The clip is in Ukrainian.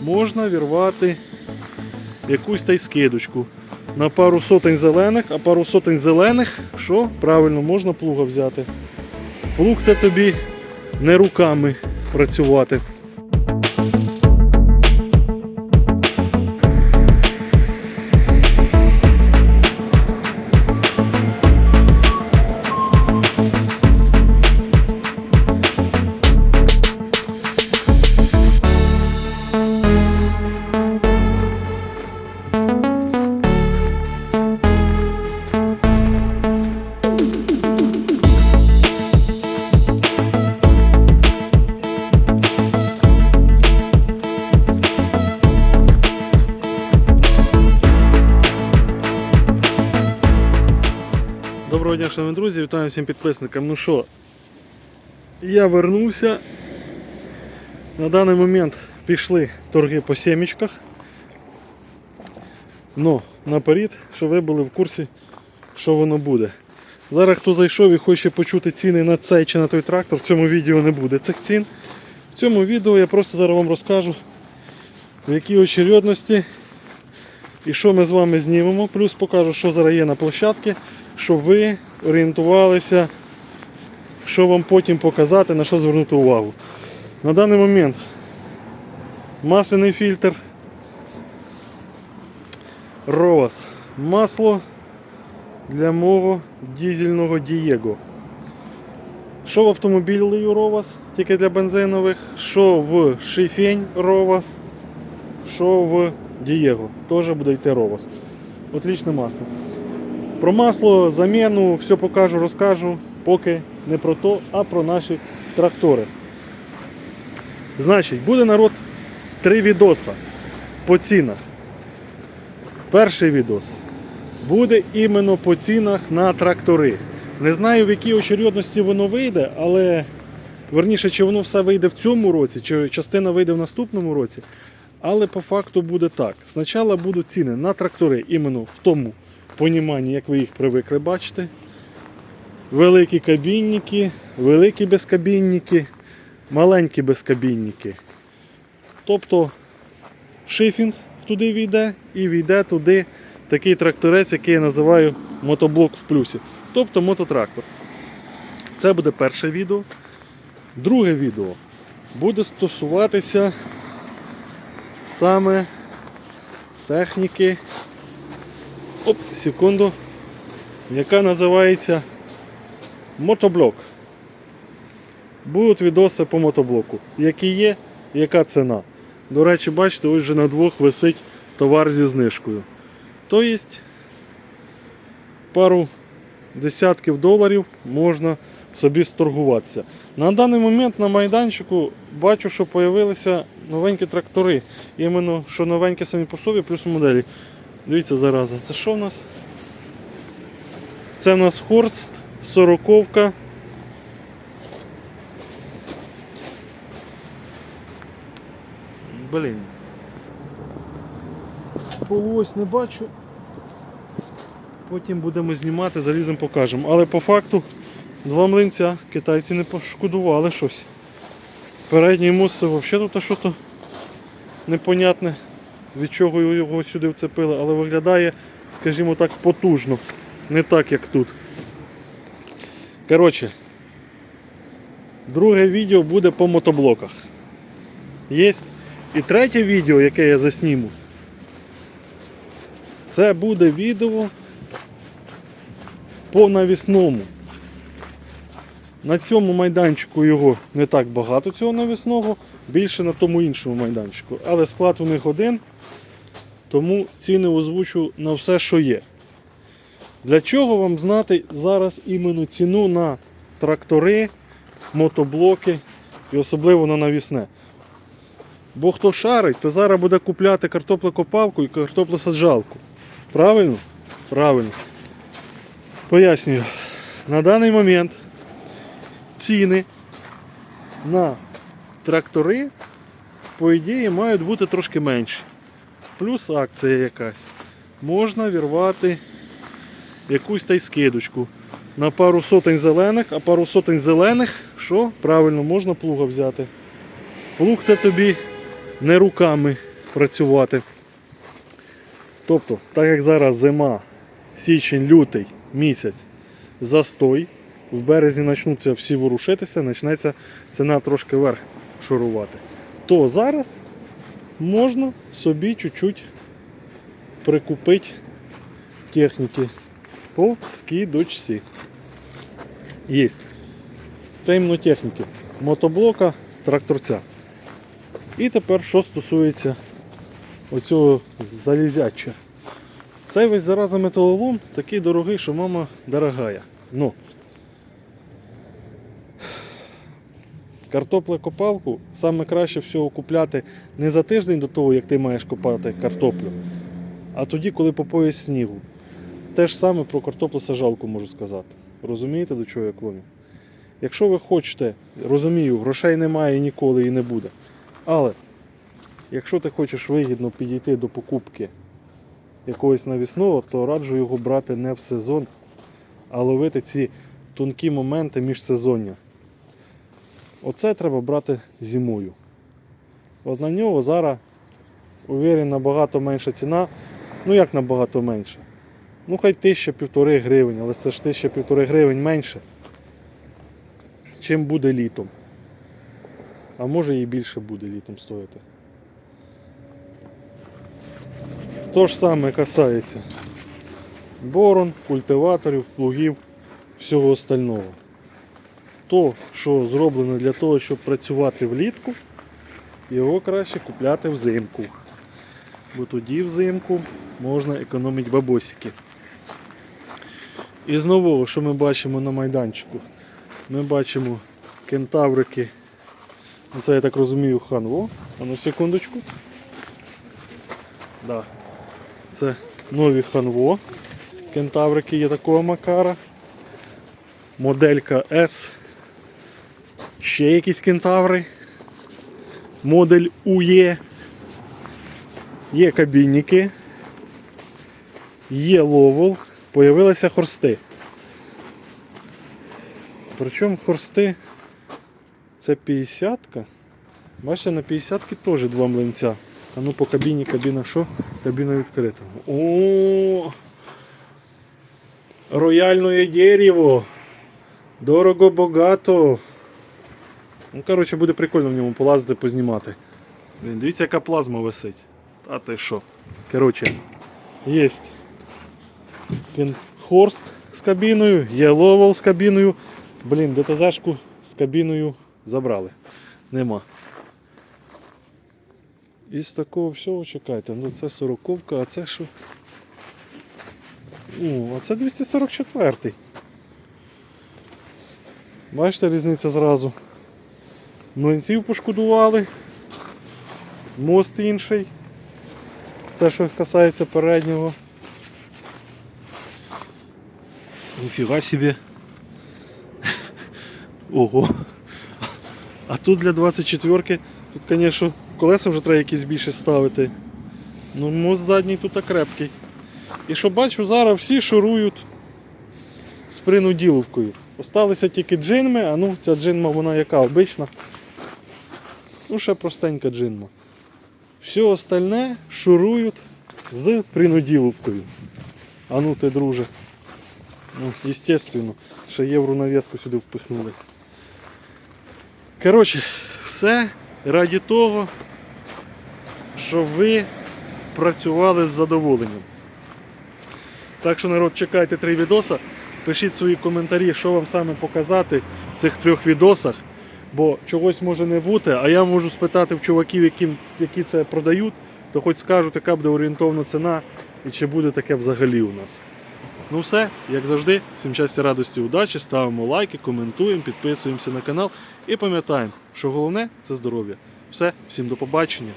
можна вірвати якусь та й скидочку. На пару сотень зелених, а пару сотень зелених, що правильно можна плуга взяти. Плуг це тобі не руками працювати. Доброго дня, шановні друзі, вітаю всім підписникам. Ну що, я вернувся. На даний момент пішли торги по сімечках. Ну, наперед, щоб ви були в курсі, що воно буде. Зараз хто зайшов і хоче почути ціни на цей чи на той трактор, в цьому відео не буде цих цін. В цьому відео я просто зараз вам розкажу, в якій очередності і що ми з вами знімемо. Плюс покажу, що зараз є на площадці, щоб ви орієнтувалися, що вам потім показати, на що звернути увагу. На даний момент масляний фільтр, ровас, масло для мого дізельного Дієго. Що в автомобілі Ровас, тільки для бензинових, що в шифень Ровас, що в Дієго. Теж буде йти Ровас. Отлічне масло. Про масло, заміну, все покажу, розкажу, поки не про то, а про наші трактори. Значить, буде народ три відоса по цінах. Перший відос буде іменно по цінах на трактори. Не знаю, в якій очередності воно вийде, але верніше, чи воно все вийде в цьому році, чи частина вийде в наступному році. Але по факту буде так. Спочатку будуть ціни на трактори іменно в тому поніманні, як ви їх привикли бачити. Великі кабінники, великі безкабінники, маленькі безкабінники. Тобто шифінг туди війде і війде туди такий тракторець, який я називаю мотоблок в плюсі. Тобто мототрактор. Це буде перше відео. Друге відео буде стосуватися саме техніки. Оп, секунду. Яка називається мотоблок. Будуть відоси по мотоблоку. Які є, яка ціна. До речі, бачите, ось вже на двох висить товар зі знижкою. Тобто пару десятків доларів можна собі сторгуватися. На даний момент на майданчику бачу, що з'явилися новенькі трактори. Іменно що новенькі самі по собі, плюс моделі. Дивіться зараза, це що в нас? Це в нас Хорст, сороковка. Блін. Полось не бачу. Потім будемо знімати, заліземо покажемо. Але по факту два млинця китайці не пошкодували щось. Передній це взагалі тут щось непонятне, від чого його сюди вцепили, але виглядає, скажімо так, потужно. Не так, як тут. Коротше, друге відео буде по мотоблоках. Єсть. І третє відео, яке я засніму, це буде відео по навісному. На цьому майданчику його не так багато цього навісного, більше на тому іншому майданчику. Але склад у них один, тому ціни озвучу на все, що є. Для чого вам знати зараз іменно ціну на трактори, мотоблоки і особливо на навісне? Бо хто шарить, то зараз буде купляти картоплекопалку і картоплесаджалку. Правильно? Правильно. Пояснюю. На даний момент ціни на трактори, по ідеї, мають бути трошки менші. Плюс акція якась. Можна вірвати якусь та й скидочку. На пару сотень зелених, а пару сотень зелених, що правильно можна плуга взяти. Плуг це тобі не руками працювати. Тобто, так як зараз зима, січень-лютий місяць застой, в березні почнуться всі ворушитися, почнеться ціна трошки вверх шурувати. То зараз можна собі чуть-чуть прикупити техніки по скидочці. Є. Це іменно техніки. Мотоблока, тракторця. І тепер, що стосується оцього залізяча. Цей весь зараза металолом такий дорогий, що мама дорогая. Ну. Картоплекопалку саме краще всього купляти не за тиждень до того, як ти маєш копати картоплю, а тоді, коли по пояс снігу. Те ж саме про картоплесажалку можу сказати. Розумієте, до чого я клоню? Якщо ви хочете, розумію, грошей немає ніколи і не буде. Але якщо ти хочеш вигідно підійти до покупки якогось навісного, то раджу його брати не в сезон, а ловити ці тонкі моменти міжсезоння. Оце треба брати зимою. От на нього зараз, уверен, набагато менша ціна. Ну як набагато менше? Ну хай тисяча півтори гривень, але це ж тисяча півтори гривень менше, чим буде літом. А може і більше буде літом стоїти. То ж саме касається борон, культиваторів, плугів, всього остального. То, що зроблено для того, щоб працювати влітку, його краще купляти взимку. Бо тоді взимку можна економити бабосики. І знову, що ми бачимо на майданчику, ми бачимо кентаврики. Ну, Це я так розумію ханво. А на секундочку. Да. Це нові ханво. Кентаврики є такого макара. Моделька S. Ще якісь кентаври. Модель УЕ. Є кабінники. Є ловол. Появилися хорсти. Причому хорсти це 50-ка. Бачите, на 50-ки теж два млинця. А ну по кабіні, кабіна що? Кабіна відкрита. О! Рояльне дерево. Дорого богато. Ну, коротше, буде прикольно в ньому полазити, познімати. Блін, дивіться, яка плазма висить. А ти що? Коротше, є Хорст з кабіною, є ловол з кабіною. Блін, ДТЗшку з кабіною забрали. Нема. Із такого всього чекайте. Ну це 40 а це що? О, а це 244. Бачите, різниця зразу. Млинців пошкодували. Мост інший. Це що касається переднього. Ніфіга собі. Ого. А тут для 24-ки, тут, звісно, колеса вже треба якісь більше ставити. Ну, мост задній тут крепкий. І що бачу, зараз всі шурують з принуділовкою. Осталися тільки джинми, а ну ця джинма вона яка обична. Ну, ще простенька джинма. Все остальне шурують з принуділовкою. А ну ти, друже. Ну, естественно, ще євро нав'язку сюди впихнули. Коротше, все раді того, щоб ви працювали з задоволенням. Так що, народ, чекайте три відоса. Пишіть свої коментарі, що вам саме показати в цих трьох відосах. Бо чогось може не бути, а я можу спитати в чуваків, які, які це продають, то хоч скажуть, яка буде орієнтовна ціна і чи буде таке взагалі у нас. Ну все, як завжди, всім щастя, радості, удачі, ставимо лайки, коментуємо, підписуємося на канал і пам'ятаємо, що головне це здоров'я. Все, всім до побачення.